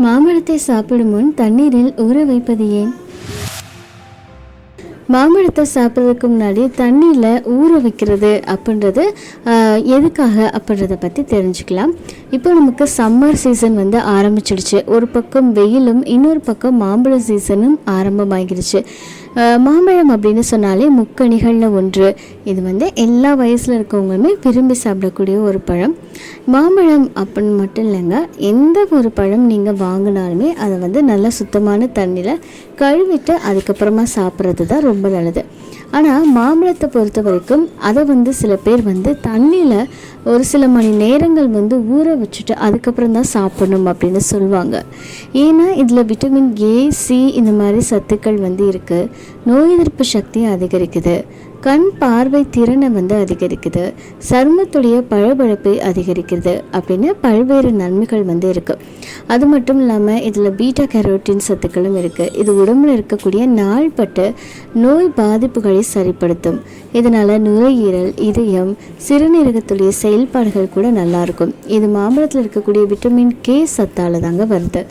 மாம்பழத்தை சாப்பிடும் முன் தண்ணீரில் ஊற வைப்பது ஏன்? மாம்பழத்தை சாப்பிட்றதுக்கு முன்னாடி தண்ணியில் ஊற வைக்கிறது அப்படின்றது ஆஹ், எதுக்காக அப்படின்றத பற்றி தெரிஞ்சுக்கலாம். இப்போ நமக்கு சம்மர் சீசன் வந்து ஆரம்பிச்சிடுச்சு. ஒரு பக்கம் வெயிலும் இன்னொரு பக்கம் மாம்பழ சீசனும் ஆரம்பமாகிருச்சு மாம்பழம் அப்படின்னு சொன்னாலே முக்கணிகளில் ஒன்று. இது வந்து எல்லா வயசில் இருக்கவங்களுமே விரும்பி சாப்பிடக்கூடிய ஒரு பழம். மாம்பழம் அப்படின்னு மட்டும் இல்லைங்க எந்த ஒரு பழம் நீங்கள் வாங்கினாலுமே அதை வந்து நல்லா சுத்தமான தண்ணியில் கழுவிட்டு அதுக்கப்புறமா சாப்பிட்றது தான் ரொம்ப நல்லது. ஆனால் மாம்பழத்தை பொறுத்த வரைக்கும் அதை வந்து சில பேர் வந்து தண்ணியில் ஒரு சில மணி நேரங்கள் வந்து ஊற வச்சுட்டு அதுக்கப்புறம் தான் சாப்பிடணும் அப்படின்னு சொல்லுவாங்க. ஏன்னா இதில் விட்டமின் ஏ சி இந்த மாதிரி சத்துக்கள் வந்து இருக்குது நோய் எதிர்ப்பு சக்தியை அதிகரிக்குது. கண் பார்வை திறனை வந்து அதிகரிக்குது. சருமத்துடைய பளபளப்பை அதிகரிக்கிறது அப்படின்னு பல்வேறு நன்மைகள் வந்து இருக்குது அது மட்டும் இல்லாமல் இதில் பீட்டா கேரோட்டின் சத்துக்களும் இருக்குது இது உடம்புல இருக்கக்கூடிய நாள்பட்ட நோய் பாதிப்புகளை சரிப்படுத்தும். இதனால் நுரையீரல் இதயம் சிறுநீரகத்துடைய செயல்பாடுகள் கூட நல்லாயிருக்கும் இது மாம்பழத்தில் இருக்கக்கூடிய விட்டமின் கே சத்தால் தாங்க வருது.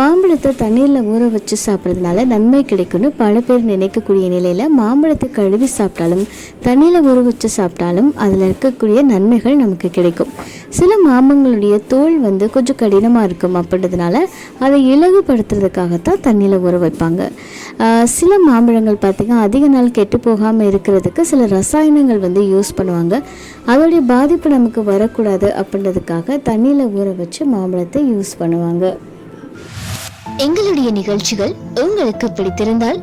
மாம்பழத்தை தண்ணீரில் ஊற வச்சு சாப்பிட்றதுனால நன்மை கிடைக்கும்னு பல பேர் நினைக்கக்கூடிய நிலையில் மாம்பழத்தை கழுவி சாப்பிட்டாலும் தண்ணியில் ஊற வச்சு சாப்பிட்டாலும் அதில் இருக்கக்கூடிய நன்மைகள் நமக்கு கிடைக்கும். சில மாம்பழங்களுடைய தோல் வந்து கொஞ்சம் கடினமாக இருக்கும் அப்படின்றதுனால அதை இலகுபடுத்துறதுக்காகத்தான் தண்ணியில் ஊற வைப்பாங்க. ஆஹ் சில மாம்பழங்கள் பார்த்திங்கன்னா அதிக நாள் கெட்டு போகாமல் இருக்கிறதுக்கு சில ரசாயனங்கள் வந்து யூஸ் பண்ணுவாங்க. அதோடைய பாதிப்பு நமக்கு வரக்கூடாது அப்படின்றதுக்காக தண்ணியில் ஊற வச்சு மாம்பழத்தை யூஸ் பண்ணுவாங்க. எங்களுடைய நிகழ்ச்சிகள் உங்களுக்கு பிடித்திருந்தால்